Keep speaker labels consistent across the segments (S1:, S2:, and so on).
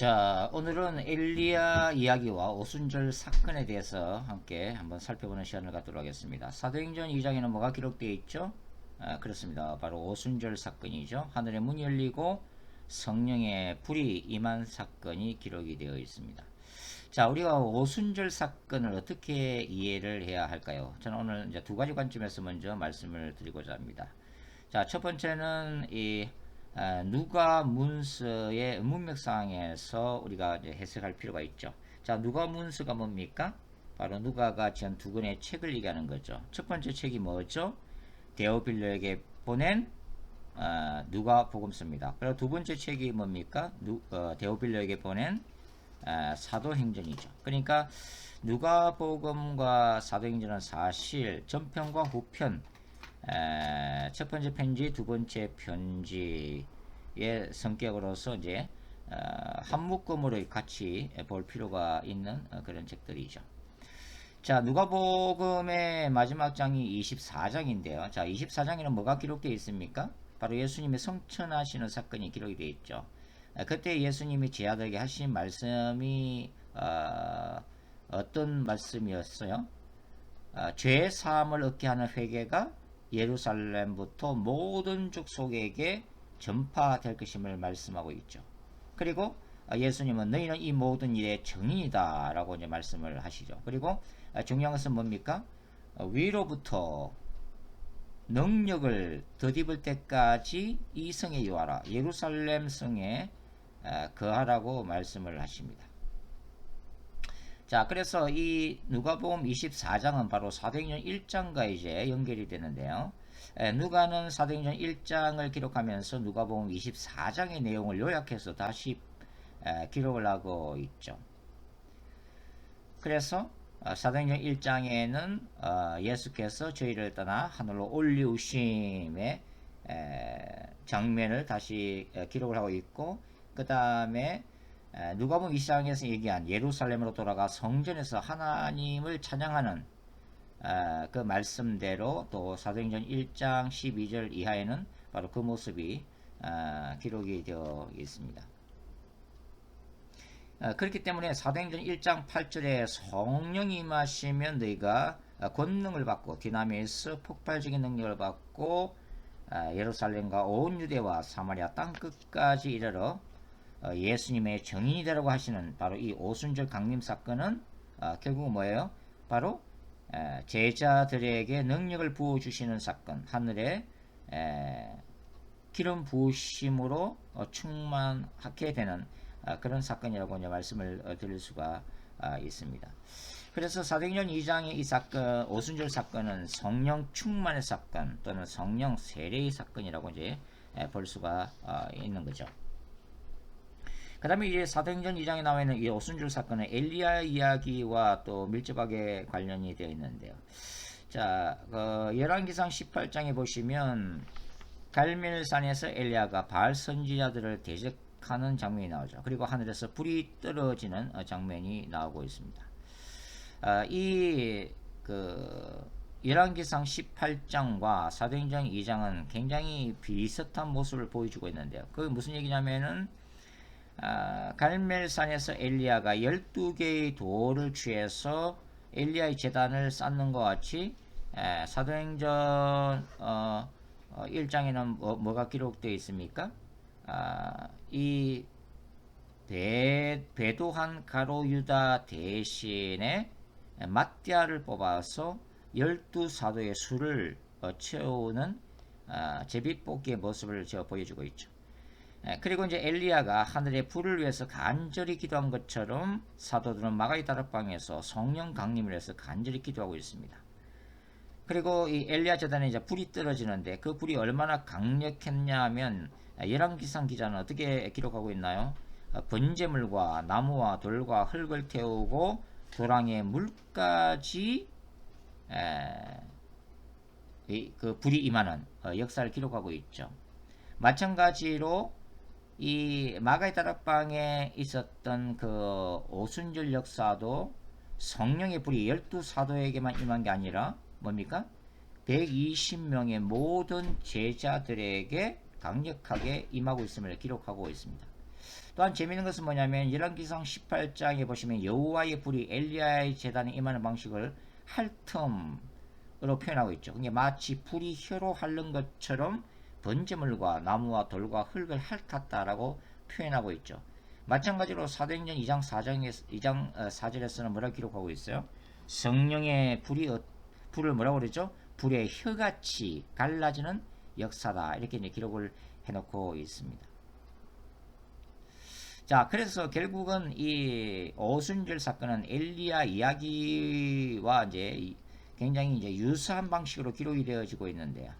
S1: 자, 오늘은 엘리야 이야기와 오순절 사건에 대해서 함께 한번 살펴보는 시간을 갖도록 하겠습니다. 사도행전 2장에는 뭐가 기록되어 있죠? 아, 그렇습니다. 바로 오순절 사건이죠. 하늘의 문이 열리고 성령의 불이 임한 사건이 기록이 되어 있습니다. 자, 우리가 오순절 사건을 어떻게 이해를 해야 할까요? 저는 오늘 이제 두 가지 관점에서 먼저 말씀을 드리고자 합니다. 자, 첫 번째는 이 아, 누가 문서의 문맥상에서 우리가 이제 해석할 필요가 있죠. 자, 누가 문서가 뭡니까? 바로 누가가 지은 두 권의 책을 얘기하는 거죠. 첫 번째 책이 뭐죠? 데오빌로에게 보낸 아, 누가 복음서입니다. 그리고 두 번째 책이 뭡니까? 누, 어, 데오빌로에게 보낸 아, 사도행전이죠. 그러니까 누가복음과 사도행전은 사실 전편과 후편 에, 첫 번째 편지, 두 번째 편지의 성격으로서 이제 어, 한 묶음으로 같이 볼 필요가 있는 어, 그런 책들이죠. 자, 누가복음의 마지막 장이 24장인데요. 자, 24장에는 뭐가 기록되어 있습니까? 바로 예수님의 성천하시는 사건이 기록이 되어 있죠. 에, 그때 예수님이 제 아들에게 하신 말씀이 어, 어떤 말씀이었어요? 어, 죄 사함을 얻게 하는 회개가 예루살렘부터 모든 족속에게 전파될 것임을 말씀하고 있죠. 그리고 어, 예수님은 너희는 이 모든 일의 정인이다 라고 이제 말씀을 하시죠. 그리고 어, 중요한 것은 뭡니까? 어, 위로부터 능력을 덧입을 때까지 이 성에 요하라. 예루살렘 성에 거하라고 말씀을 하십니다. 자, 그래서 이 누가복음 24장은 바로 사도행전 1장과 이제 연결이 되는데요. 에, 누가는 사도행전 1장을 기록하면서 누가복음 24장의 내용을 요약해서 다시 에, 기록을 하고 있죠. 그래서 어, 사도행전 1장에는 어, 예수께서 저희를 떠나 하늘로 올리우심의 장면을 다시 기록을 하고 있고 그 다음에 누가복음 2장에서 얘기한 예루살렘으로 돌아가 성전에서 하나님을 찬양하는 그 말씀대로 또 사도행전 1장 12절 이하에는 바로 그 모습이 기록이 되어 있습니다. 그렇기 때문에 사도행전 1장 8절에 성령이 임하시면 너희가 권능을 받고 디나미스 폭발적인 능력을 받고 예루살렘과 온 유대와 사마리아 땅 끝까지 이르러 어, 예수님의 정인이 되라고 하시는 바로 이 오순절 강림 사건은 어, 결국 뭐예요? 바로 제자들에게 능력을 부어 주시는 사건, 하늘에 기름 부으심으로 어, 충만하게 되는 그런 사건이라고 이제 말씀을 드릴 수가 있습니다. 그래서 사도행전 2장의 이 사건, 오순절 사건은 성령 충만의 사건 또는 성령 세례의 사건이라고 이제 볼 수가 있는 거죠. 그 다음에 이제 사도행전 2장에 나와 있는 이 오순절 사건은 엘리야 이야기와 또 밀접하게 관련이 되어 있는데요. 자, 그 열왕기상 18장에 보시면 갈멜산에서 엘리야가 바알 선지자들을 대적하는 장면이 나오죠. 그리고 하늘에서 불이 떨어지는 장면이 나오고 있습니다. 아, 이그 열왕기상 18장과 사도행전 2장은 굉장히 비슷한 모습을 보여주고 있는데요. 그게 무슨 얘기냐면은 아, 갈멜산에서 엘리야가 12개의 돌을 취해서 엘리야의 재단을 쌓는 것 같이 에, 사도행전 어, 어, 1장에는 뭐, 가 기록되어 있습니까? 아, 이 배, 배도한 가로 유다 대신에 마띠아를 뽑아서 열두 사도의 수를 어, 채우는 아, 제비뽑기의 모습을 제가 보여주고 있죠. 예, 그리고 이제 엘리야가 하늘의 불을 위해서 간절히 기도한 것처럼 사도들은 마가이 다락방에서 성령 강림을 해서 간절히 기도하고 있습니다. 그리고 이 엘리야 재단에 이제 불이 떨어지는데 그 불이 얼마나 강력했냐 하면 열왕기상 기자는 어떻게 기록하고 있나요? 어, 번제물과 나무와 돌과 흙을 태우고 도랑에 물까지 그 불이 임하는 어, 역사를 기록하고 있죠. 마찬가지로 이 마가의 다락방에 있었던 그 오순절 역사도 성령의 불이 열두 사도에게만 임한 게 아니라 뭡니까? 120명의 모든 제자들에게 강력하게 임하고 있음을 기록하고 있습니다. 또한 재미있는 것은 뭐냐면 열왕기상 18장에 보시면 여호와의 불이 엘리야의 재단에 임하는 방식을 핥음으로 표현하고 있죠. 그게 마치 불이 혀로 핥는 것처럼 번제물과 나무와 돌과 흙을 핥았다라고 표현하고 있죠. 마찬가지로 사도행전 2장 4장에 2장 4절에서는 뭐라 기록하고 있어요? 성령의 불이 어- 불을 뭐라고 그러죠? 불의 혀같이 갈라지는 역사다 이렇게 이제 기록을 해 놓고 있습니다. 자, 그래서 결국은 이 오순절 사건은 엘리야 이야기와 이제 이- 굉장히 이제 유사한 방식으로 기록이 되어지고 있는데요.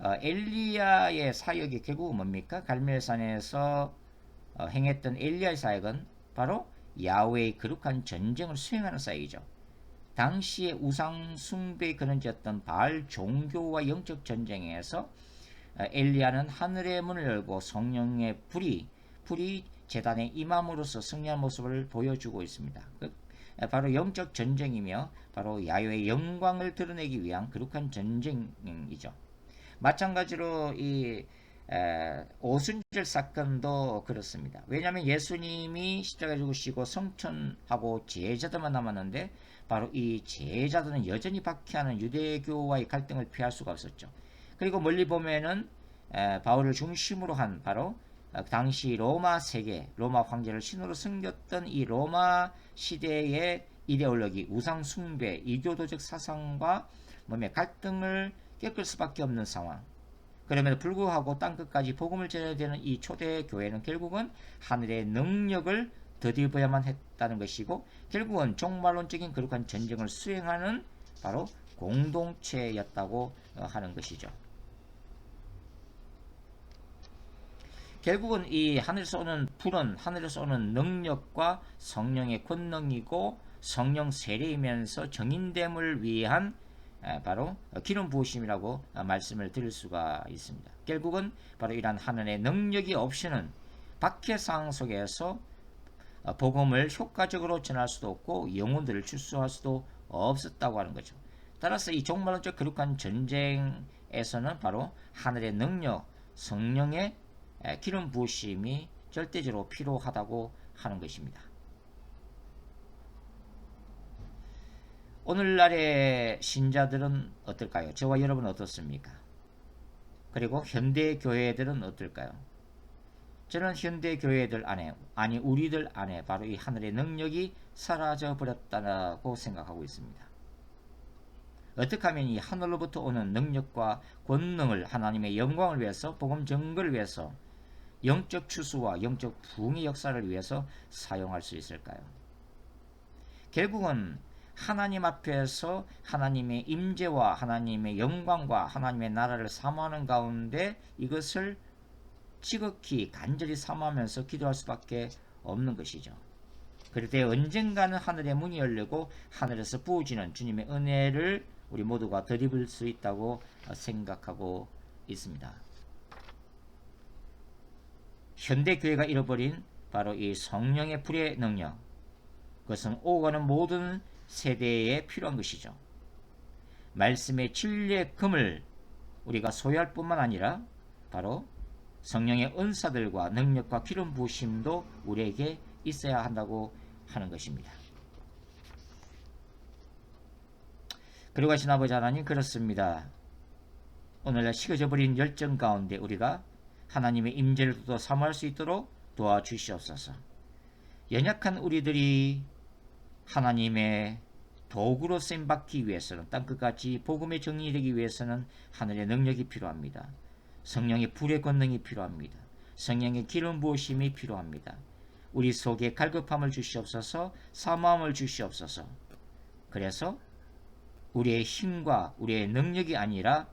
S1: 어, 엘리야의 사역이 결국은 뭡니까? 갈멜산에서 어, 행했던 엘리야의 사역은 바로 야훼의 거룩한 전쟁을 수행하는 사역이죠. 당시의 우상 숭배 근원지였던 바알 종교와 영적 전쟁에서 어, 엘리야는 하늘의 문을 열고 성령의 불이 불이 재단에 임함으로써 승리한 모습을 보여주고 있습니다. 그, 바로 영적 전쟁이며 바로 야훼의 영광을 드러내기 위한 거룩한 전쟁이죠. 마찬가지로 이 에, 오순절 사건도 그렇습니다. 왜냐하면 예수님이 십자가에 죽으시고 성천하고 제자들만 남았는데 바로 이 제자들은 여전히 박해하는 유대교와의 갈등을 피할 수가 없었죠. 그리고 멀리 보면은 에, 바울을 중심으로 한 바로 어, 당시 로마 세계, 로마 황제를 신으로 섬겼던 이 로마 시대의 이데올로기, 우상 숭배, 이교도적 사상과 몸의 갈등을 겪을 수밖에 없는 상황. 그럼에도 불구하고 땅끝까지 복음을 전해야 되는 이 초대 교회는 결국은 하늘의 능력을 더입어야만 했다는 것이고 결국은 종말론적인 거룩한 전쟁을 수행하는 바로 공동체였다고 어, 하는 것이죠. 결국은 이 하늘에서 오는 불은 하늘에서 오는 능력과 성령의 권능이고 성령 세례이면서 정인됨을 위한 에, 바로 기름 부으심이라고 어, 말씀을 드릴 수가 있습니다. 결국은 바로 이러한 하늘의 능력이 없이는 박해상 속에서 어, 복음을 효과적으로 전할 수도 없고 영혼들을 출소할 수도 없었다고 하는 거죠. 따라서 이 종말론적 거룩한 전쟁에서는 바로 하늘의 능력, 성령의 에, 기름 부으심이 절대적으로 필요하다고 하는 것입니다. 오늘날의 신자들은 어떨까요? 저와 여러분은 어떻습니까? 그리고 현대 교회들은 어떨까요? 저는 현대 교회들 안에 아니 우리들 안에 바로 이 하늘의 능력이 사라져 버렸다고 생각하고 있습니다. 어떻게 하면 이 하늘로부터 오는 능력과 권능을 하나님의 영광을 위해서 복음 증거를 위해서 영적 추수와 영적 부흥의 역사를 위해서 사용할 수 있을까요? 결국은 하나님 앞에서 하나님의 임재와 하나님의 영광과 하나님의 나라를 사모하는 가운데 이것을 지극히 간절히 사모하면서 기도할 수밖에 없는 것이죠. 그럴 때 언젠가는 하늘의 문이 열리고 하늘에서 부어지는 주님의 은혜를 우리 모두가 덧입을 수 있다고 생각하고 있습니다. 현대 교회가 잃어버린 바로 이 성령의 불의 능력, 그것은 오가는 모든 세대에 필요한 것이죠. 말씀의 진리의 금을 우리가 소유할 뿐만 아니라 바로 성령의 은사들과 능력과 기름 부으심도 우리에게 있어야 한다고 하는 것입니다. 그리고 하신 아버지 하나님 그렇습니다. 오늘날 식어져 버린 열정 가운데 우리가 하나님의 임재를 또 사모할 수 있도록 도와주시옵소서. 연약한 우리들이 하나님의 도구로 쓰임 받기 위해서는 땅끝같이 복음의 정리되기 위해서는 하늘의 능력이 필요합니다. 성령의 불의 권능이 필요합니다. 성령의 기름 부으심이 필요합니다. 우리 속에 갈급함을 주시옵소서, 사모함을 주시옵소서. 그래서 우리의 힘과 우리의 능력이 아니라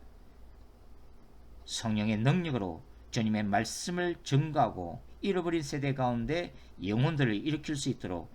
S1: 성령의 능력으로 주님의 말씀을 증거하고 잃어버린 세대 가운데 영혼들을 일으킬 수 있도록